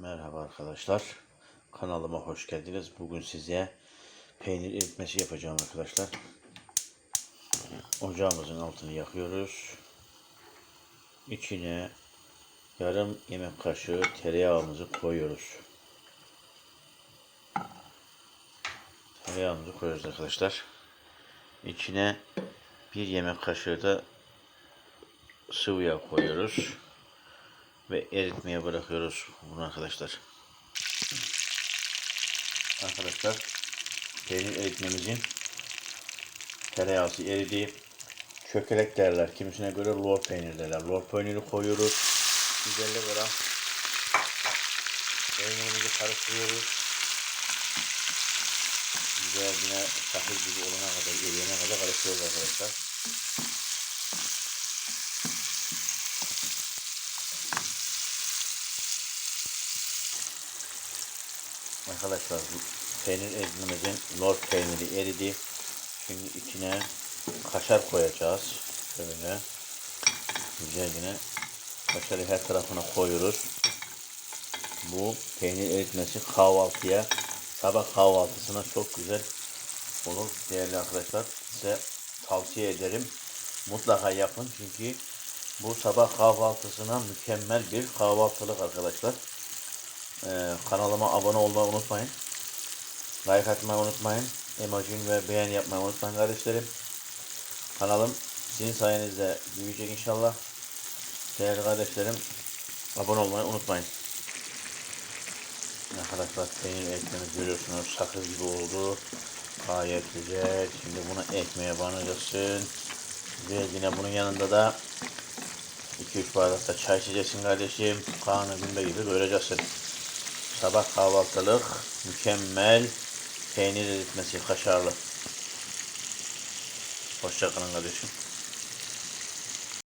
Merhaba arkadaşlar. Kanalıma hoş geldiniz. Bugün size peynir eritmesi yapacağım arkadaşlar. Ocağımızın altını yakıyoruz. İçine yarım yemek kaşığı tereyağımızı koyuyoruz. Tereyağımızı koyuyoruz arkadaşlar. İçine bir yemek kaşığı da sıvı yağ koyuyoruz ve eritmeye bırakıyoruz bunu arkadaşlar. Arkadaşlar peynir eritmemizin tereyağısı eridi. Çökelek derler. Kimisine göre lor peynir derler. Lor peyniri koyuyoruz. 150 gram. Peynirimizi karıştırıyoruz. Güzel yine sakız gibi olana kadar, eriyene kadar karıştırıyoruz arkadaşlar. Arkadaşlar peynir ezmemizin lor peyniri eridi. Şimdi içine kaşar koyacağız. Şöyle güzel yine kaşarı her tarafına koyuyoruz. Bu peynir eritmesi kahvaltıya sabah kahvaltısına çok güzel olur değerli arkadaşlar. Size tavsiye ederim. Mutlaka yapın çünkü bu sabah kahvaltısına mükemmel bir kahvaltılık arkadaşlar. Ee, kanalıma abone olmayı unutmayın. Like atmayı unutmayın. Emojin ve beğen yapmayı unutmayın kardeşlerim. Kanalım sizin sayenizde büyüyecek inşallah. Değerli kardeşlerim abone olmayı unutmayın. Arkadaşlar peynir ekmeğimiz görüyorsunuz sakız gibi oldu. Gayet güzel. Şimdi bunu ekmeğe banacaksın. Ve yine bunun yanında da 2-3 bardak da çay içeceksin kardeşim. Kanı günde gibi doyuracaksın. Sabah kahvaltılık mükemmel peynir eritmesi kaşarlı. Hoşçakalın kardeşim.